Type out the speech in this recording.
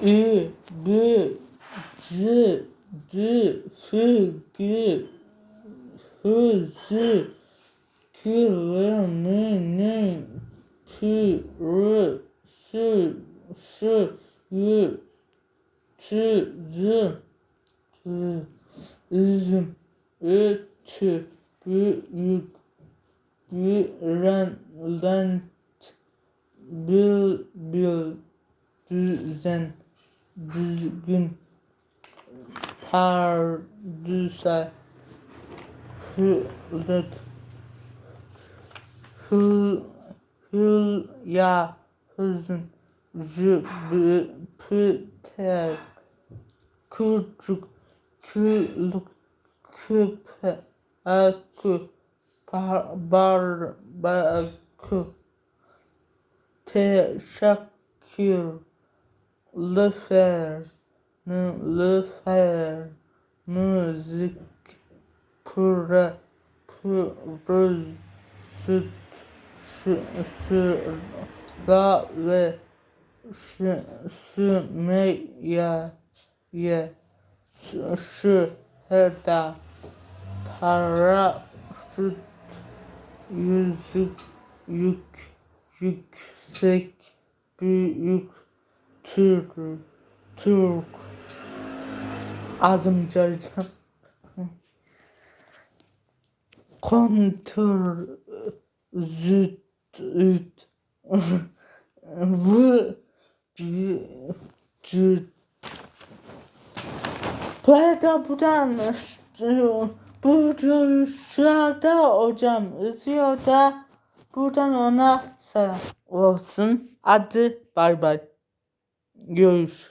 I, B, C, D, F, G, H, Z, K, L, M, N, P, R, S, Ş, Y, Ç, Z, T, üzüm, öt, büyük, Lent, bil, bil, düzen, düzgün, pardüsel, hürdet, hül, hülya, hüzün, jüpiter, küçük, küllük, küpe, akü, bar, bar, bakü, teşekkür, lüfer, lüfer, müzik, püre, pürüz, süt, sü, sü, ve şu, sümeyye, ye, şu, şu, heda, para, süt, yüzük, yük, yüksek, büyük, Türk, Türk, cayacağım. Kontür, züt, üt, vı, vı, cüt. Burada buradan bu sırada hocam yazıyor da buradan ona selam olsun. Hadi bay bay. Görüş.